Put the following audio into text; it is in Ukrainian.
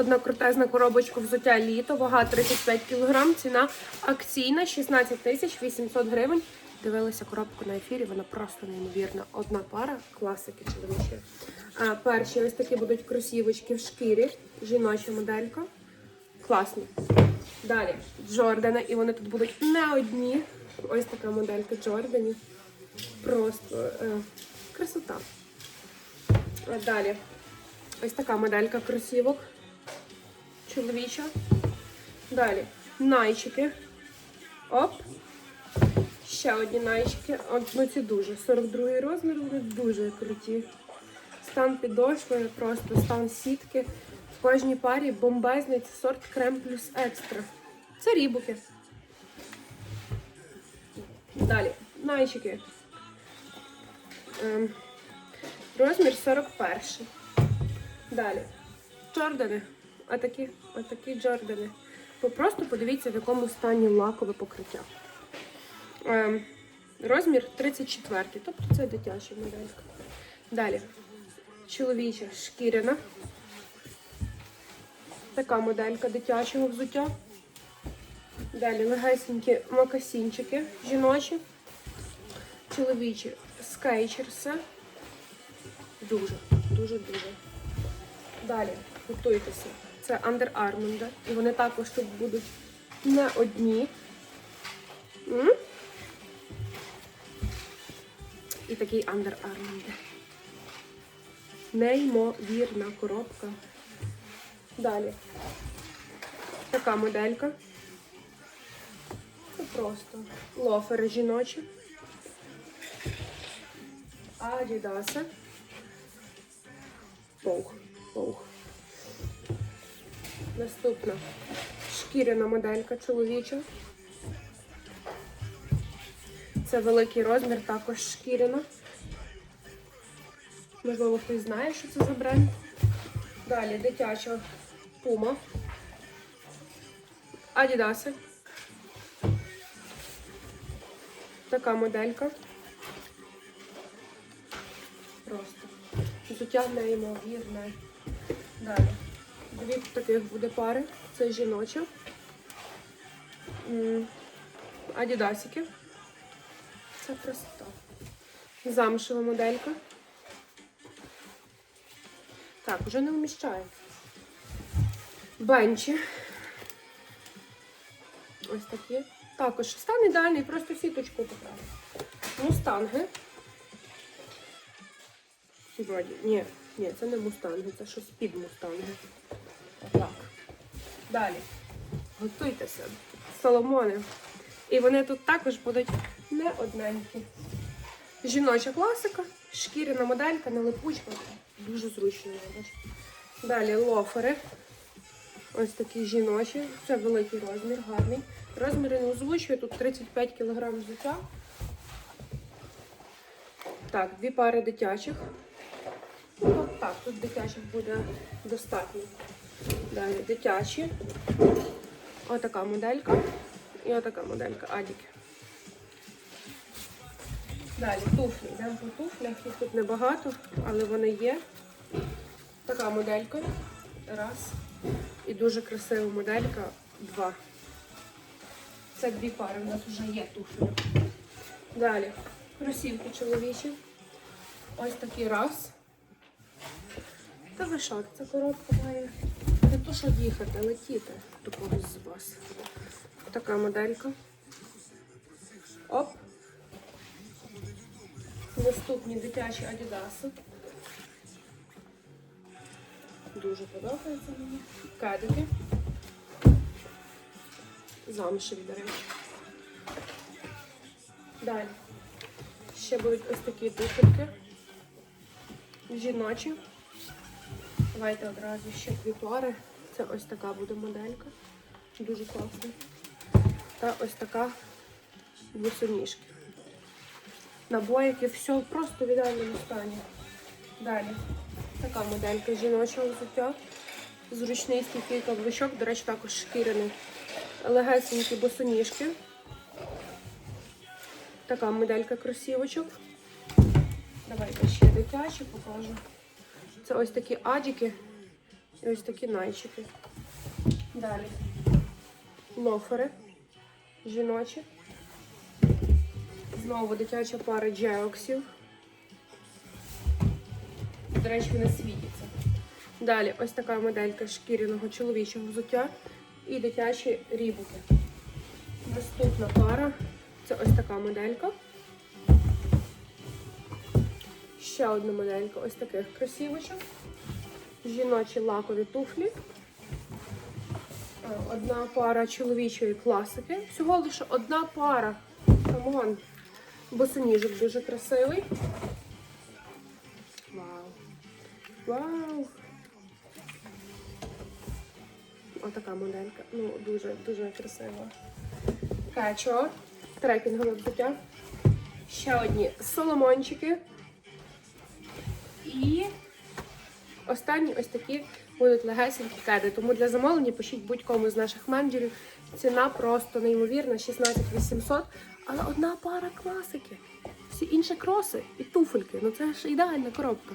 Одна крутезна коробочка взуття літо, вага 35 кг, ціна акційна 16 тисяч 800 гривень. Дивилася коробку на ефірі, вона просто неймовірна. Одна пара класики чоловічі. Перші ось такі будуть кросівочки в шкірі, жіноча моделька. Класні. Далі Джордани, і вони тут будуть не одні. Ось така моделька Джорданів. Просто е, красота. Далі. Ось така моделька кросівок. Чоловіча. Далі. Найчики. Оп. Ще одні найчики. Ну ці дуже. 42 розмір, вони дуже круті. Стан підошви, просто стан сітки. В кожній парі бомбезний це сорт крем плюс екстра. Це рібуки. Далі. Найчики. Ем, розмір 41. Далі. Джордани. Отакі, отакі Джордани. Просто подивіться, в якому стані лакове покриття. Ем, розмір 34, тобто це дитяча моделька. Далі. Чоловіча шкіряна. Така моделька дитячого взуття. Далі легесенькі макасінчики жіночі. Чоловічі скейчерси. Дуже, дуже, дуже. Далі, готуйтеся. Це Under Armour. І вони також тут будуть не одні. І такий Under Armour. Неймовірна коробка. Далі. Така моделька. Це просто лофери жіночі. Адідаси. Паух. Паух. Наступна шкіряна моделька чоловіча. Це великий розмір, також шкіряна. Можливо, хтось знає, що це за бренд. Далі дитяча пума. Адідаси. Така моделька. Просто. Взуття неймовірне. Далі. Дві таких буде пари. Це жіноча. Адідасики. Це красота. Замшева моделька. Так, вже не вміщається. Бенчі. Ось такі. Також стан ідеальний, просто сіточку поправити. Мустанги. Вроді. Ні, ні, це не мустанги, це щось під мустанги. Далі. Готуйтеся. Соломони. І вони тут також будуть не одненькі. Жіноча класика, шкіряна моделька, не липучка. Дуже зручно. Далі лофери. Ось такі жіночі. Це великий розмір, гарний. Розміри не озвучую, тут 35 кг взуття. Так, дві пари дитячих. Ну, так, тут дитячих буде достатньо. Далі дитячі. Отака моделька. І отака моделька Адіки. Далі туфлі. Йдемо по туфлях. Їх тут небагато, але вони є. Така моделька. Раз. І дуже красива моделька. Два. Це дві пари. У нас вже є туфлі. Далі. Кросівки чоловічі. Ось такий раз. Та ви що, ця коробка має не то, що їхати, летіти до когось з вас. Така моделька. Оп. Наступні дитячі адідаси. Дуже подобається мені. Кадики. Замшеві, до речі. Далі. Ще будуть ось такі туфельки. Жіночі. Давайте одразу ще дві пари. Це ось така буде моделька. Дуже класна. Та ось така босоніжки. Набоїки, все просто в ідеальному стані. Далі. Така моделька жіночого взуття. Зручний стійкий каблучок, до речі, також шкіряний. Легесенькі босоніжки. Така моделька кросівочок. Давайте ще дитячі покажу. Це ось такі адіки. І ось такі найчики. Далі. Лофери. Жіночі. Знову дитяча пара джеоксів. До речі, вони світяться. Далі ось така моделька шкіряного чоловічого взуття і дитячі рібуки. Наступна пара це ось така моделька. Ще одна моделька ось таких красивочок. Жіночі лакові туфлі. Е, Одна пара чоловічої класики. Всього лише одна пара. Камон. Босоніжок дуже красивий. Вау. Вау. Отака моделька. Ну, дуже, дуже красива. Качо. Трекінгове взуття. Ще одні соломончики. І останні ось такі будуть легесенькі кеди. Тому для замовлення пишіть будь-кому з наших менеджерів. Ціна просто неймовірна, 16 800, але одна пара класики. Всі інші кроси і туфельки. Ну це ж ідеальна коробка.